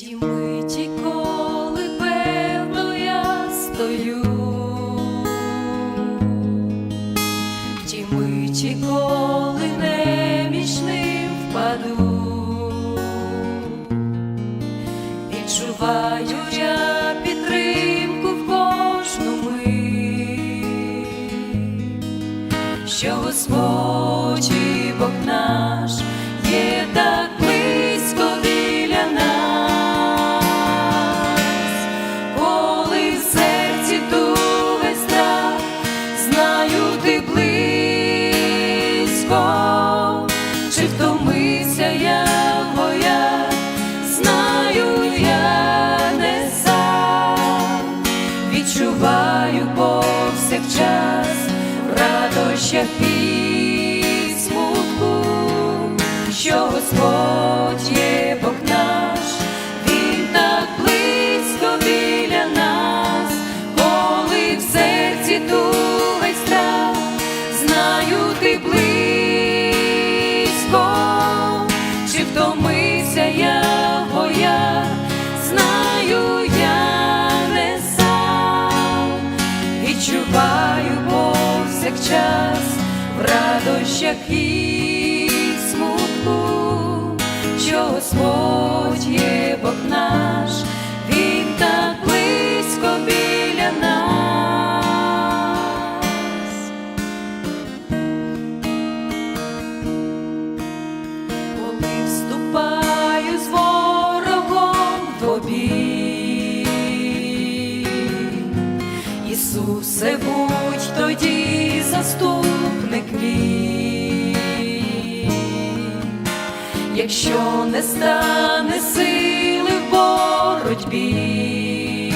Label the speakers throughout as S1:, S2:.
S1: ті миті, певно я стою, ті миті, коли немічним впаду, відчуваю я підтримку в кожну мить, що Господь і Бог наш. І смутку, що Господь є Бог наш, Він так близько біля нас, коли в серці туга страх, знаю ти близько, чи втомився я, бо я знаю, я не сам, відчуваю повсякчас. в радощах і смутку, що Господь є Бог наш, Він так близько біля нас. коли вступаю з ворогом в. Ісусе, будь тоді заступник якщо не стане сили в боротьбі,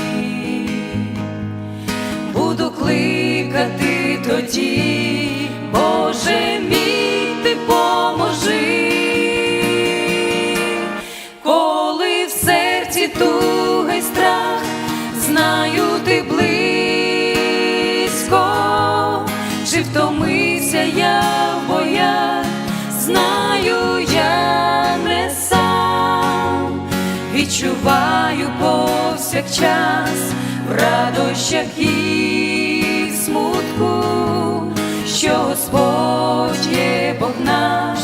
S1: буду кликати тоді, Боже мій, ти поможи, коли в серці туга й страх, знаю ти близько, чи втомився я, бо я знаю, відчуваю повсякчас в радощах і смутку, що Господь є Бог наш,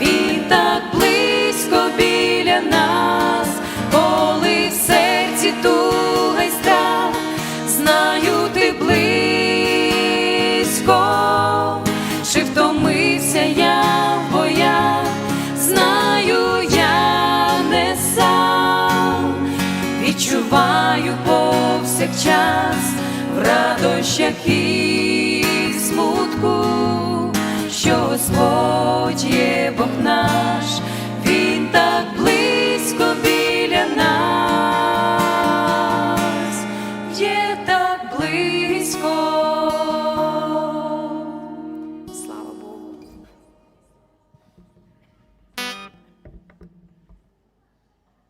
S1: Він так близько біля нас, коли в серці туга страх, знаю ти близько, чи втомився я, повсякчас в радощах і смутку, що Господь є Бог наш,